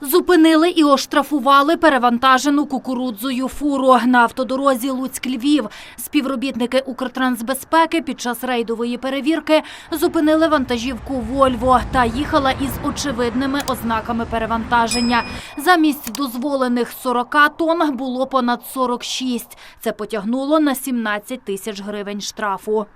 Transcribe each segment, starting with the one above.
Зупинили і оштрафували перевантажену кукурудзою фуру на автодорозі Луцьк-Львів. Співробітники Укртрансбезпеки під час рейдової перевірки зупинили вантажівку «Вольво» та їхала із очевидними ознаками перевантаження. Замість дозволених 40 тонн було понад 46. Це потягнуло на 17 тисяч гривень штрафу.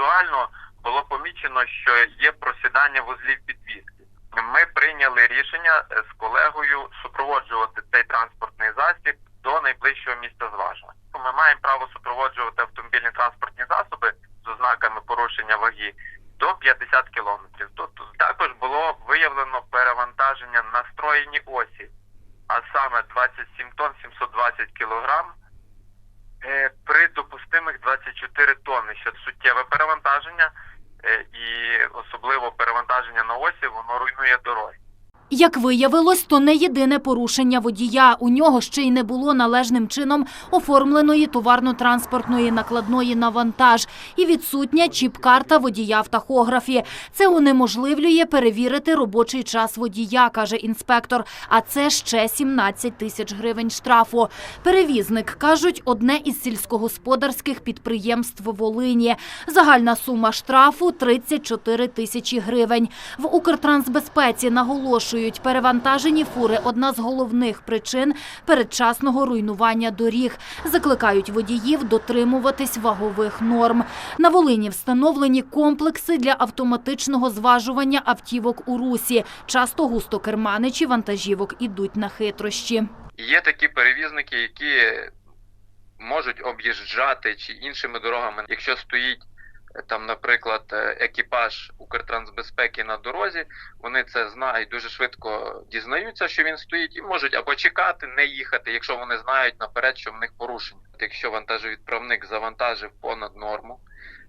Візуально було помічено, що є просідання вузлів підвіски. Ми прийняли рішення е, з колегою супроводжувати цей транспортний засіб до найближчого місця зважування. Ми маємо право супроводжувати автомобільні транспортні засоби з ознаками порушення ваги до 50 кілометрів. Тут також було виявлено перевантаження на строєній осі, а саме 27 тонн 720 кілограм при допустимих 24 тонни, що суттєве перевантаження, е, і особливо перевантаження на осі, воно руйнує дороги. Як виявилось, то не єдине порушення водія. У нього ще й не було належним чином оформленої товарно-транспортної накладної на вантаж і відсутня чіп-карта водія в тахографі. Це унеможливлює перевірити робочий час водія, каже інспектор. А це ще 17 тисяч гривень штрафу. Перевізник, кажуть, одне із сільськогосподарських підприємств Волині. Загальна сума штрафу – 34 тисячі гривень. В Укртрансбезпеці наголошують, перевантажені фури – одна з головних причин передчасного руйнування доріг. Закликають водіїв дотримуватись вагових норм. На Волині встановлені комплекси для автоматичного зважування автівок у русі. Часто густокерманичі вантажівок ідуть на хитрощі. Є такі перевізники, які можуть об'їжджати чи іншими дорогами, якщо стоїть там, наприклад, е, екіпаж Укртрансбезпеки на дорозі, вони це знають дуже швидко дізнаються, що він стоїть, і можуть або чекати, не їхати, якщо вони знають наперед, що в них порушення. Якщо вантажовідправник завантажив понад норму,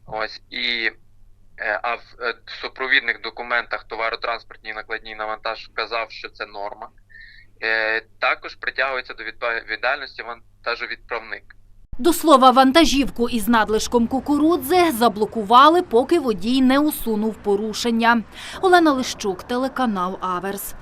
ось і е, а в е, супровідних документах товаротранспортній накладній на вантаж вказав, що це норма. Також притягується до відповідальності вантажовідправник. До слова, вантажівку із надлишком кукурудзи заблокували, поки водій не усунув порушення. Олена Лищук, телеканал Аверс.